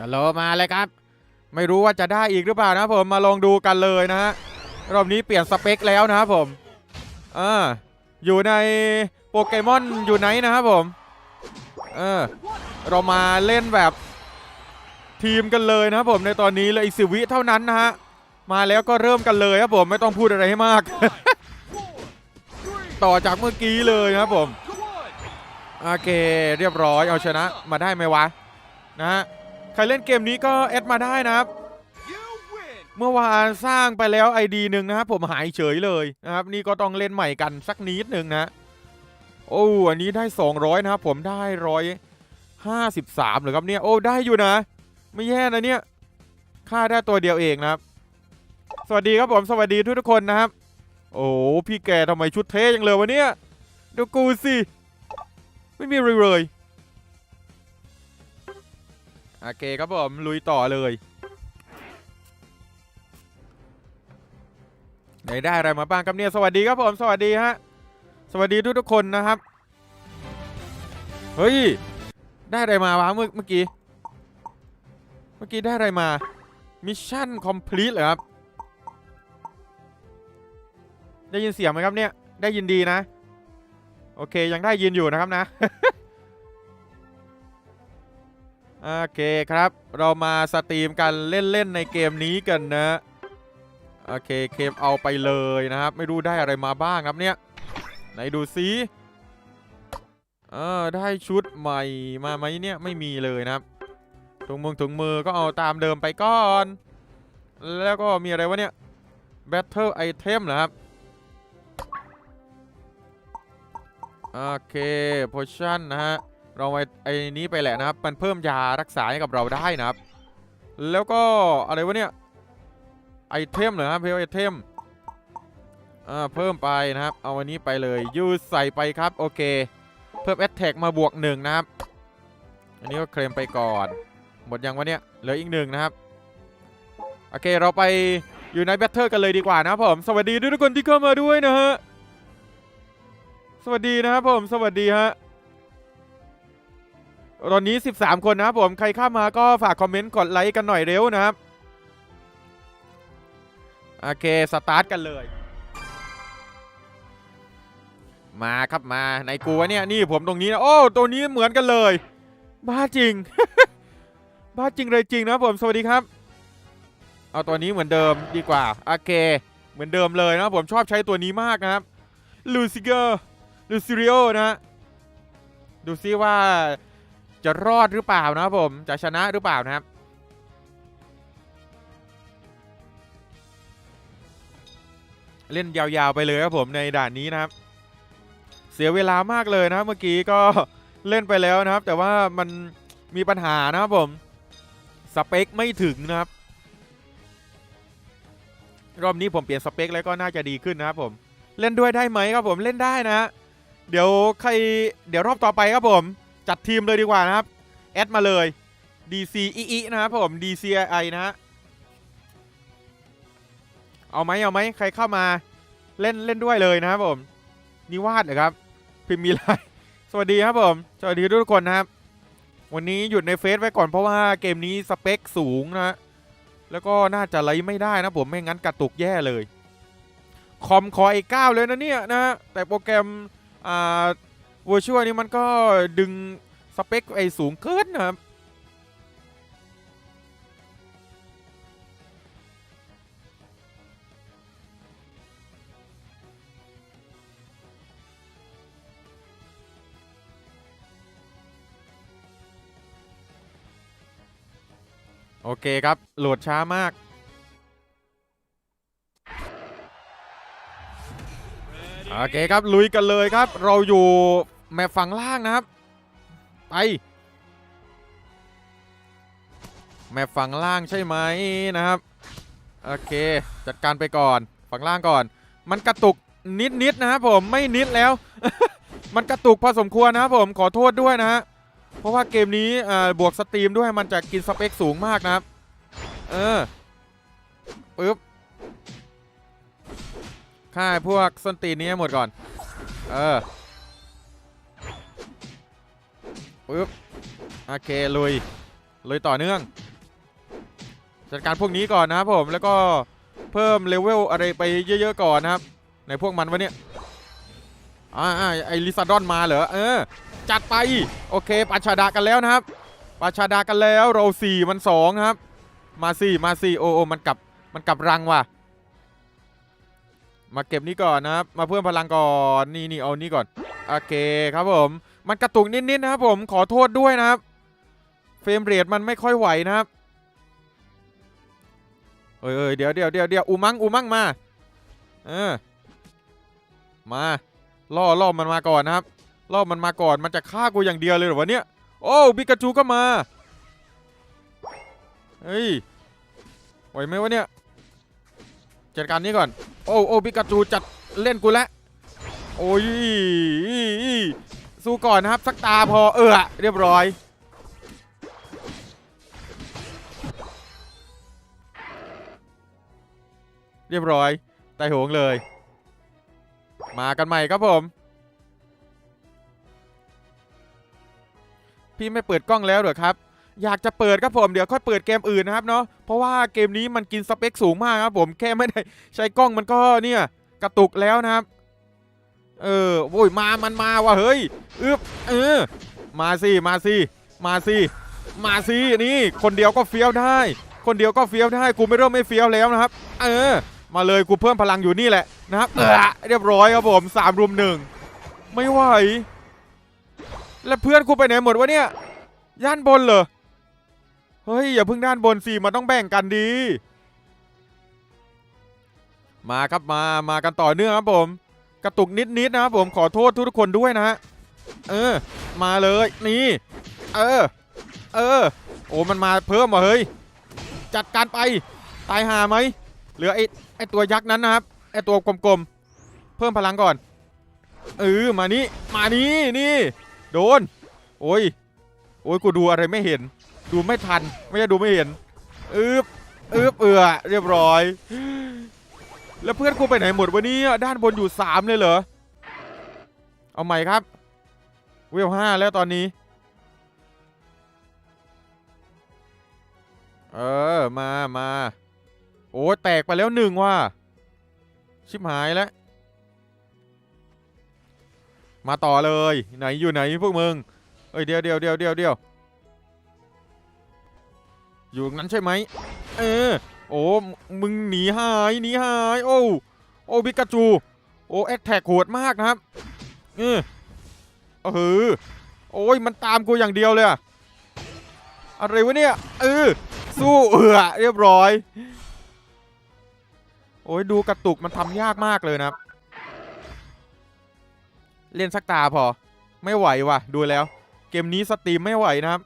ฮัลโลมาเลยครับ ไม่รู้ว่าจะได้อีกหรือเปล่านะผมมาลองดูกันเลยนะฮะรอบนี้เปลี่ยนสเปคแล้วนะครับผมอ่าอยู่ในโปเกมอนอยู่ไหนนะครับผมเออเรามาเล่นแบบทีมกันเลยนะครับผมในตอนนี้เลยอีกสิวิเท่านั้นนะฮะมาแล้วก็เริ่มกันเลยครับผมไม่ต้องพูดอะไรให้มาก ต่อจากเมื่อกี้เลยนะครับผมโอเคเรียบร้อยเอาชนะมาได้ไหมวะนะฮะ ครเล่นเกมนี้ก็แอดมาได้นะครับ เมื่อวานสร้างไปแล้ว ID หนึ่งนะครับผมหายเฉยเลยนะครับ นี่ก็ต้องเล่นใหม่กันสักนิดหนึ่งนะ โอ้อันนี้ได้ 200 นะครับผมได้ร้อยห้าสิบสามเลยครับเนี่ยโอ้ได้อยู่นะ ไม่แย่นะเนี่ยค่าได้ตัวเดียวเองนะครับ สวัสดีครับผมสวัสดีทุกทุกคนนะครับ โอ้พี่แกทำไมชุดเท่ยังเลยวะเนี่ยดูกูสิไม่มีเลยเลย โอเคครับผมลุยต่อเลยไหนได้อะไรมาบ้างครับเนี่ยสวัสดีครับผมสวัสดีฮะสวัสดีทุกทุกคนนะครับ เฮ้ย ได้อะไรมาวะเมื่อเมื่อกี้ เมื่อกี้ได้อะไรมามิชชั่นคอมพลีทเหรอครับ ได้ยินเสียงไหมครับเนี่ย ได้ยินดีนะ โอเคยังได้ยินอยู่นะครับนะ โอเคครับ เรามาสตรีมกันเล่นๆในเกมนี้กันนะ โอเคเคมเอาไปเลยนะครับ ไม่รู้ได้อะไรมาบ้างครับเนี่ย ไหนดูซิเออได้ชุดใหม่มาไหมเนี่ยไม่มีเลยนะครับถุงมือถุงมือก็เอาตามเดิมไปก่อน แล้วก็มีอะไรวะเนี่ย Battle Item เหรอครับ โอเค potion นะฮะ เราไว้ไอ้นี้ไปแหละนะครับ มันเพิ่มยารักษาให้กับเราได้นะครับ แล้วก็อะไรวะเนี่ยไอเทมเหรอครับเพลไอเทมอ่าเพิ่มไปนะครับ เอาอันนี้ไปเลยยูใส่ไปครับโอเค เพิ่มแอตแทกมาบวกหนึ่งนะครับ อันนี้ก็เคลมไปก่อน หมดยังวะเนี่ยเหลืออีกหนึ่งนะครับโอเคเราไปอยู่ในแบทเทิลกันเลยดีกว่านะผมสวัสดีทุกคนที่เข้ามาด้วยนะฮะสวัสดีนะครับผมสวัสดีฮะ ตอนนี้ 13 คนนะครับผมใครเข้ามาก็ฝากคอมเมนต์กดไลค์กันหน่อยเร็วนะครับ โอเค สตาร์ทกันเลย มาครับมาในกูวะเนี่ย นี่ผมตรงนี้นะโอ้ตัวนี้เหมือนกันเลย บ้าจริง บ้าจริงเลยจริงนะผมสวัสดีครับ เอาตัวนี้เหมือนเดิมดีกว่า โอเค เหมือนเดิมเลยนะผมชอบใช้ตัวนี้มากนะครับลูซิเกอร์ลูซิเรียนะดูซิว่า จะรอดหรือเปล่านะครับผม จะชนะหรือเปล่านะครับ เล่นยาวๆไปเลยครับผมในด่านนี้นะครับ เสียเวลามากเลยนะครับเมื่อกี้ก็เล่นไปแล้วนะครับ แต่ว่ามันมีปัญหานะครับผม สเปคไม่ถึงนะครับ รอบนี้ผมเปลี่ยนสเปคแล้วก็น่าจะดีขึ้นนะครับผมเล่นด้วยได้ไหมครับผมเล่นได้นะฮะเดี๋ยวใครเดี๋ยวรอบต่อไปครับผม จัดทีมเลยดีกว่านะครับ แอดมาเลย DC อีอีนะครับผม DCI นะฮะ เอาไหมเอาไหมใครเข้ามาเล่นเล่นด้วยเลยนะครับผม นิวาดเหรอครับ พิมพ์มีไลสวัสดีครับผม สวัสดีทุกคนนะครับ วันนี้หยุดในเฟซไว้ก่อนเพราะว่าเกมนี้สเปคสูงนะฮะแล้วก็น่าจะไลไม่ได้นะผมไม่งั้นกระตุกแย่เลย คอมคอไอ้9เลยนะเนี่ยนะฮะแต่โปรแกรมอ่า w ว r ช u a l นี่มันก็ดึงสเปคไอ้สูงเกินนะครับโอเคครับ โหลดช้ามาก โอเคครับ ลุยกันเลยครับ เราอยู่ แมปฝั่งล่างนะครับ ไป แมปฝั่งล่างใช่ไหมนะครับ โอเค จัดการไปก่อน ฝั่งล่างก่อน มันกระตุกนิดๆนะครับผม ไม่นิดแล้ว มันกระตุกพอสมควรนะครับผม ขอโทษด้วยนะฮะ เพราะว่าเกมนี้บวกสตรีมด้วยมันจะกินสเปคสูงมากนะครับ เออปึ๊บฆ่าพวกส้นตีนนี้หมดก่อน เออ ปึ๊บโอเคลุยลุยต่อเนื่องจัดการพวกนี้ก่อนนะครับผมแล้วก็เพิ่มเลเวลอะไรไปเยอะ ๆ ก่อนนะครับในพวกมันวะเนี่ยอ่าอ่าไอลิซาดอนมาเหรอเออจัดไปโอเคปาชาดากันแล้วนะครับปาชาดากันแล้วเราสี่มันสองครับ มาสี่มาสี่โอโอมันกลับมันกลับรังว่ะ มาเก็บนี้ก่อนนะครับ มาเพิ่มพลังก่อนนี่นี่เอานี่ก่อนโอเคครับผม มันกระตุกนิดๆนะครับผมขอโทษด้วยนะครับ เฟรมเรทมันไม่ค่อยไหวนะครับเอ้ยเอ้ยเดี๋ยวเดี๋ยวเดี๋ยวเดี๋ยวอูมังอูมังมาเออมาล่อล่อมันมาก่อนนะครับล่อมันมาก่อนมันจะฆ่ากูอย่างเดียวเลยหรอวะเนี่ยโอ้บิกาจูก็มาเฮ้ยไหวไหมวะเนี่ยจัดการนี้ก่อน โอ้โอ้ปิกาจูจัดเล่นกูแล้วโอ้ยสู้ก่อนนะครับ สักตาพอเออเรียบร้อย เรียบร้อยตายโหงเลย มากันใหม่ครับผม พี่ไม่เปิดกล้องแล้วเหรอครับ อยากจะเปิดครับผมเดี๋ยวค่อยเปิดเกมอื่นนะครับเนาะเพราะว่าเกมนี้มันกินสเปคสูงมากครับผมแค่ไม่ได้ใช้กล้องมันก็เนี่ยกระตุกแล้วนะครับ เออโว้ยมามันมาว่ะเฮ้ยอึบเออมาสิมาสิมาสิมาสินี่คนเดียวก็เฟี้ยวได้ คนเดียวก็เฟี้ยวได้กูไม่เริ่มไม่เฟี้ยวแล้วนะครับ เออ มาเลยกูเพิ่มพลังอยู่นี่แหละนะครับเออเรียบร้อยครับผมสามรุมหนึ่งไม่ไหว แล้วเพื่อนกูไปไหนหมดวะเนี่ยย่านบนเหรอ เฮ้ย อย่าพิ่งด้านบนสิมันต้องแบ่งกันดี มาครับมามากันต่อเนื่องครับผม กระตุกนิดๆนะครับผมขอโทษทุกคนด้วยนะฮะเออ มาเลยนี่ เออ เออ โอ้มันมาเพิ่มว่ะเฮ้ย จัดการไป ตายหาไหมเหลือไอ้ไอ้ตัวยักษ์นั้นนะครับไอ้ตัวกลมๆเพิ่มพลังก่อนเออมานี่มานี่นี่ โดน โอ้ยโอ้ยกูดูอะไรไม่เห็น ดูไม่ทัน ไม่ใช่ดูไม่เห็นอึบอึบเอือเรียบร้อย แล้วเพื่อนกูไปไหนหมดวันนี้ด้านบนอยู่สามเลยเหรอ เอาใหม่ครับ เวลห้าแล้วตอนนี้ เออ มามาโอ้แตกไปแล้วหนึ่งว่ะ ชิบหายแล้ว มาต่อเลย ไหนอยู่ไหนพวกมึง เอ้ยเดียวเดี๋ยวเดี๋ยวเดี๋ยวเดี๋ยว อยู่ตรงนั้นใช่ไหมเออโอ้มึงหนีหายหนีหายโอ้โอ้บิกาจูโอ้แอคแท็กโหดมากนะครับเออเออโอ้ยมันตามกูอย่างเดียวเลยอะอะไรวะเนี่ยเออสู้เออเรียบร้อย โอ้ยดูกระตุกมันทำยากมากเลยนะครับ เล่นสักตาพอ ไม่ไหวว่ะ ดูแล้ว เกมนี้สตรีมไม่ไหวนะครับ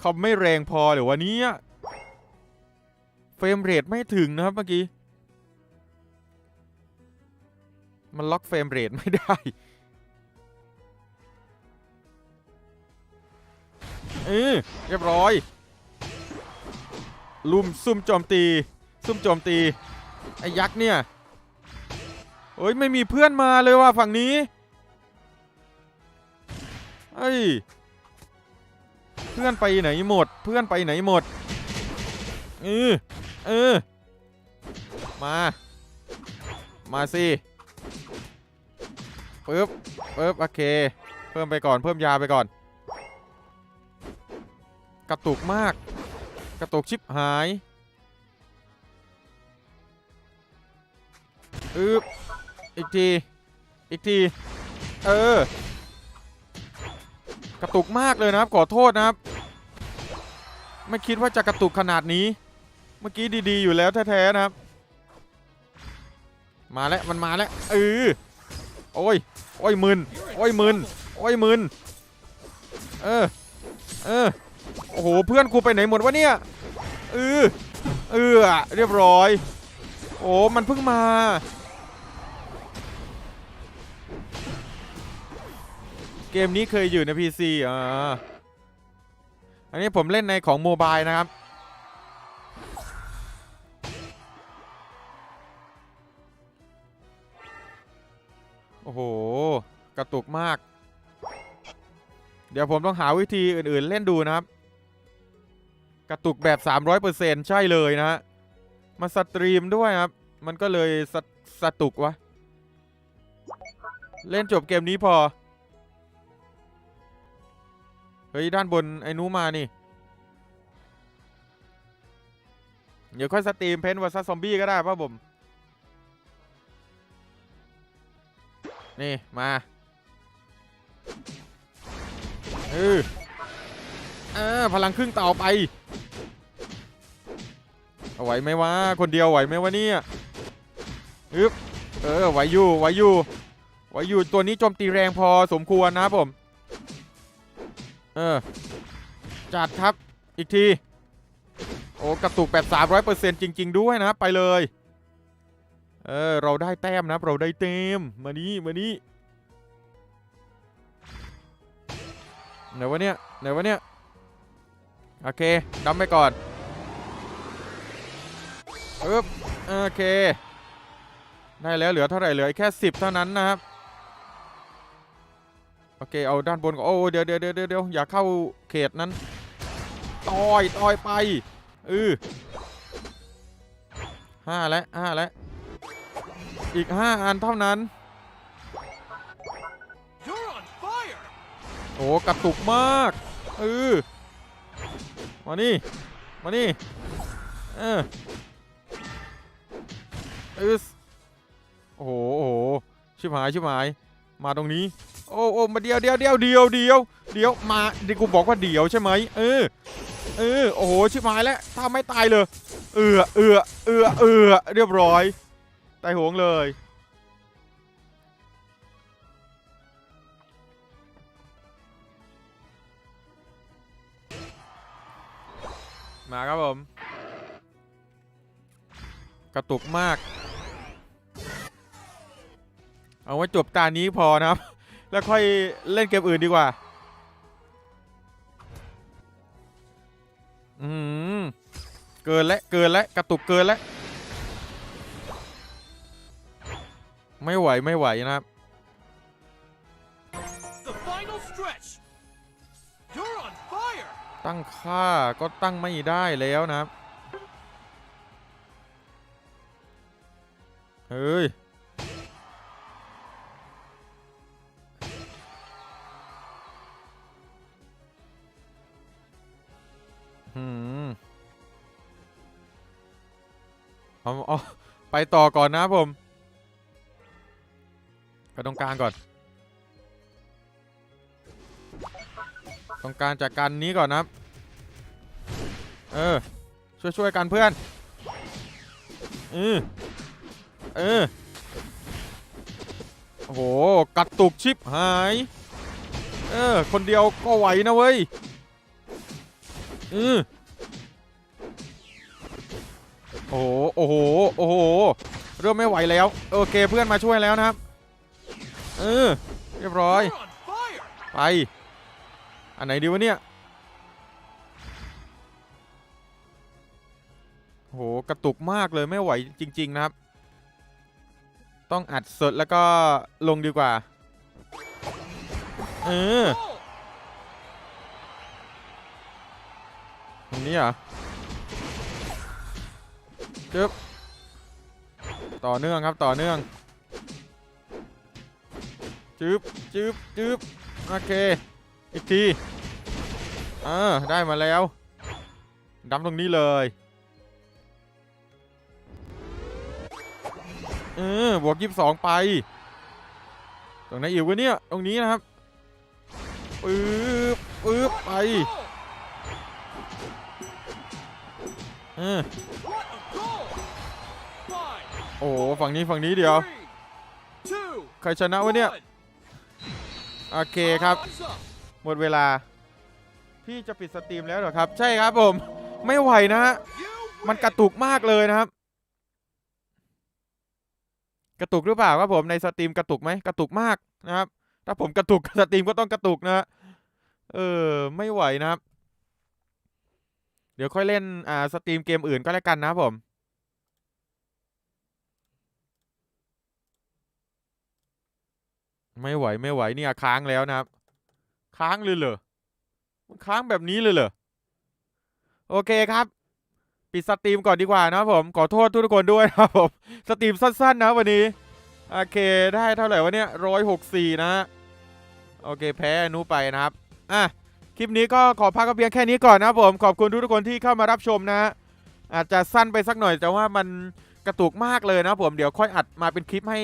เขาไม่แรงพอหรือวะเนี้เฟรมเรทไม่ถึงนะครับเมื่อกี้ มันล็อกเฟรมเรทไม่ได้เออเรียบร้อย ลุมซุ่มโจมตี ซุ่มโจมตี ไอ้ยักษ์เนี่ยเฮ้ย ไม่มีเพื่อนมาเลยว่ะฝั่งนี้เฮ้ย เพื่อนไปไหนหมด เพื่อนไปไหนหมดเออเออมา มาสิปึ๊บปึ๊บโอเค เพิ่มไปก่อนเพิ่มยาไปก่อน กระตุกมาก กระตุกชิบหายอึบอีกที อีกที เออ กระตุกมากเลยนะครับ ขอโทษนะครับ ไม่คิดว่าจะกระตุกขนาดนี้ เมื่อกี้ดีๆอยู่แล้วแท้ๆนะครับ มาแล้วมันมาแล้วเออโอ้ยโอ้ยมึนโอ้ยมึนโอ้ยมึนเออเออโอ้โหเพื่อนกูไปไหนหมดวะเนี่ยเออเออเรียบร้อย โอ้มันเพิ่งมา เกมนี้เคยอยู่ใน PC อ่าอันนี้ผมเล่นในของโมบายนะครับ โอ้โห กระตุกมาก เดี๋ยวผมต้องหาวิธีอื่น ๆ เล่นดูนะครับ กระตุกแบบ 300%ใช่เลยนะฮะ มาสตรีมด้วยครับ มันก็เลยสสตุกวะ เล่นจบเกมนี้พอ เฮ้ย ด้านบน ไอ้นู้มานี่ เดี๋ยวค่อยสตรีมเพนวัสซอมบี้ก็ได้ป่ะผม นี่ มาเออเออพลังครึ่งต่าไป เอาไหวไหมวะ คนเดียวไหวไหมวะเนี่ยอึบเออไหวอยู่ไหวอยู่ไหวอยู่ตัวนี้โจมตีแรงพอสมควรนะครับผม เออ จัดครับ อีกที โอ้ กระตุกแบบ300%จริง ๆ ด้วยนะไปเลย เออ เราได้แต้มนะเราได้เต็ม มานี่มานี่ไหนวะเนี่ย ไหนวะเนี่ย โอเคดำไปก่อนปึ๊บโอเค ได้แล้วเหลือเท่าไหร่เหลือแค่ 10 เท่านั้นนะครับ โอเคเอาด้านบนก่อนโอ้เดี๋ยวเดี๋ยวเดี๋ยวเดี๋ยวอย่าเข้าเขตนั้นต่อยต่อยไปเออห้าแล้วห้าแล้วอีก5อันเท่านั้น You're on fire! โอ้กระตุกมากเออมานี่มานี่เออเออโอ้โหโอ้โหชิบหายชิบหาย มาตรงนี้ โอ้โอ้มาเดียวเดียวเดียวเดียวเดียวเดียวมาดิกูบอกว่าเดียวใช่ไหมเออเออโอ้โหชิบหายแล้วถ้าไม่ตายเลย เออเออเออเออเรียบร้อยตายโหงเลยมาครับผม กระตุกมาก เอาไว้จบตานี้พอนะครับ แล้วค่อยเล่นเกมอื่นดีกว่า อืมเกินและเกินและกระตุกเกินและไม่ไหวไม่ไหวนะครับ The final stretch! You're on fire! ตั้งค่าก็ตั้งไม่ได้แล้วนะครับ เฮ้ย เอาเอาไปต่อก่อนนะผม ไปตรงกลางก่อน ตรงกลางจากการนี้ก่อนนะเออ ช่วยช่วยๆกันเพื่อนเออเออโอ้โหกระตุกชิปหาย เออ คนเดียวก็ไหวนะเว้ยเออ โอ้โห โอ้โห โอ้โห เริ่มไม่ไหวแล้ว โอเคเพื่อนมาช่วยแล้วนะครับ เออ เรียบร้อย You're on fire! ไป อันไหนดีวะเนี่ย โห กระตุกมากเลยไม่ไหวจริง ๆ นะครับ ต้องอัดสดแล้วก็ลงดีกว่า เออ Goal! ตรงนี้เหรอ จึ๊บต่อเนื่องครับต่อเนื่องจึ๊บจึ๊บจึ๊บโอเค อีกทีเออได้มาแล้วดำตรงนี้เลยเออบวกยี่สิบสองไป ตรงไหนอีกวะเนี่ย ตรงนี้นะครับปึ๊บปึ๊บไปเออ โอ้โหฝั่งนี้ฝั่งนี้เดียว ใครชนะวะเนี่ย โอเคครับ หมดเวลา พี่จะปิดสตรีมแล้วเหรอครับ ใช่ครับผม ไม่ไหวนะฮะ มันกระตุกมากเลยนะครับ กระตุกหรือเปล่าครับผมในสตรีมกระตุกไหมกระตุกมากนะครับ ถ้าผมกระตุกสตรีมก็ต้องกระตุกนะฮะเออไม่ไหวนะครับ เดี๋ยวค่อยเล่นอ่าสตรีมเกมอื่นก็แล้วกันนะผม ไม่ไหวไม่ไหวเนี่ยค้างแล้วนะครับ ค้างเลยเหรอมันค้างแบบนี้เลยเหรอโอเคครับ ปิดสตรีมก่อนดีกว่านะครับผมขอโทษทุกคนด้วยนะครับผมสตรีมสั้นๆนะวันนี้โอเคได้เท่าไหร่วะเนี่ยร้อยหกสี่นะโอเคแพ้อนุไปนะครับอะคลิปนี้ก็ขอพักกันเพียงแค่นี้ก่อนนะครับผมขอบคุณทุกคนที่เข้ามารับชมนะฮะอาจจะสั้นไปสักหน่อยแต่ว่ามันกระตุกมากเลยนะครับผมเดี๋ยวค่อยอัดมาเป็นคลิปให้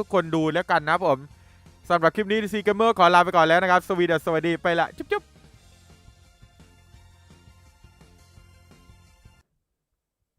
ทุกๆคนดูแล้วกันนะครับผม สำหรับคลิปนี้ดีซีเกมเมอร์ขอลาไปก่อนแล้วนะครับ สวีดัสสวัสดีไปละ จุ๊บ